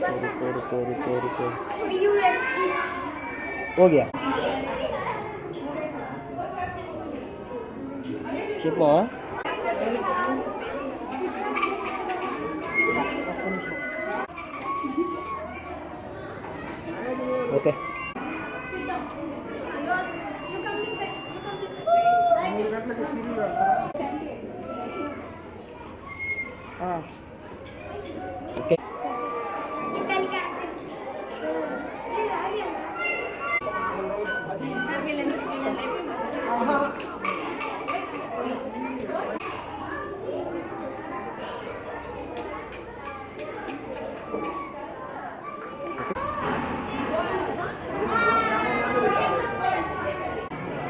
रुको रुको रुको रुको। हो गया। चुप हो ओके हाँ ओके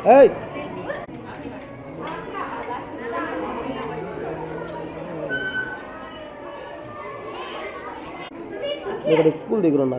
ఏయ్ ఇక్కడ స్కూల్ దగ్గర ఉన్నా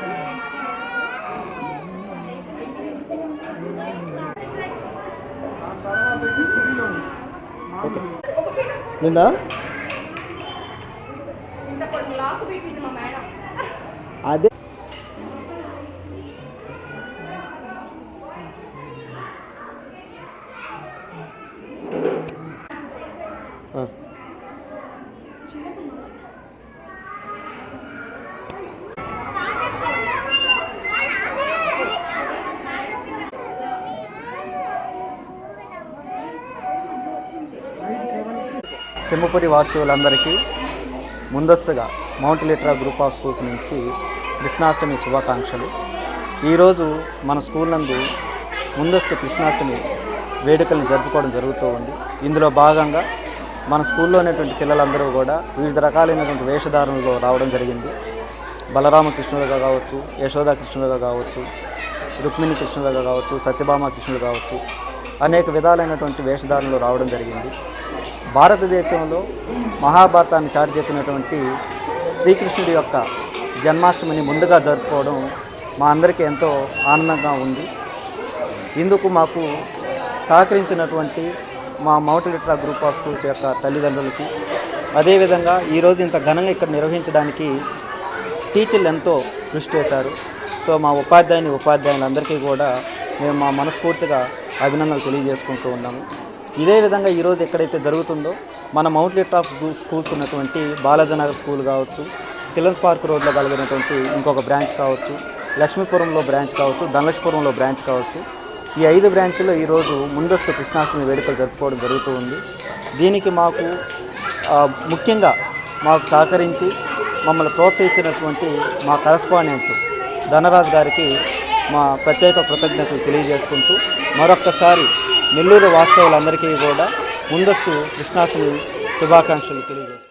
ఓకే. నిన్న సింహపురి వాసులందరికీ ముందస్తుగా Mount Litera group of schools నుంచి కృష్ణాష్టమి శుభాకాంక్షలు. ఈరోజు మన స్కూల్ నందు ముందస్తు కృష్ణాష్టమి వేడుకలను జరుపుకోవడం జరుగుతూ ఉంది. ఇందులో భాగంగా మన స్కూల్లో ఉన్నటువంటి పిల్లలందరూ కూడా వివిధ రకాలైనటువంటి వేషధారణలో రావడం జరిగింది. బలరామకృష్ణులుగా కావచ్చు యశోదా కృష్ణులుగా కావచ్చు రుక్మిణి కృష్ణులుగా కావచ్చు సత్యభామ కృష్ణులు కావచ్చు అనేక విధాలైనటువంటి వేషధారణలు రావడం జరిగింది. భారతదేశంలో మహాభారతాన్ని చాటి చెప్పినటువంటి శ్రీకృష్ణుడి యొక్క జన్మాష్టమిని ముందుగా జరుపుకోవడం మా అందరికీ ఎంతో ఆనందంగా ఉంది. ఇందుకు మాకు సహకరించినటువంటి మా మౌటిలిట్రా గ్రూప్ ఆఫ్ స్కూల్స్ యొక్క తల్లిదండ్రులకి అదేవిధంగా ఈరోజు ఇంత ఘనంగా ఇక్కడ నిర్వహించడానికి టీచర్లు ఎంతో కృషి చేశారు. సో మా ఉపాధ్యాయుని ఉపాధ్యాయులందరికీ కూడా మేము మా మనస్ఫూర్తిగా అభినందనలు తెలియజేసుకుంటూ ఉన్నాము ఇదే విధంగా ఈరోజు ఎక్కడైతే జరుగుతుందో మన మౌంట్ లిట్ ఆఫ్ స్కూల్స్ ఉన్నటువంటి బాలాజనగర్ స్కూల్ కావచ్చు చిల్డ్రన్స్ పార్క్ రోడ్లో కలిగినటువంటి ఇంకొక బ్రాంచ్ కావచ్చు లక్ష్మీపురంలో బ్రాంచ్ కావచ్చు ధనలక్ష్మీపురంలో బ్రాంచ్ కావచ్చు. ఈ ఐదు బ్రాంచ్లో ఈరోజు ముందస్తు కృష్ణాష్టమి వేడుకలు జరుపుకోవడం జరుగుతూ ఉంది. దీనికి మాకు ముఖ్యంగా మాకు సహకరించి మమ్మల్ని ప్రోత్సహించినటువంటి మా కరస్పాండెంట్ ధనరాజ్ గారికి మా ప్రత్యేక కృతజ్ఞతలు తెలియజేసుకుంటూ మరొక్కసారి నెల్లూరు వాస్తవులందరికీ కూడా ముందస్తు కృష్ణాష్టమి శుభాకాంక్షలు తెలియజేస్తాను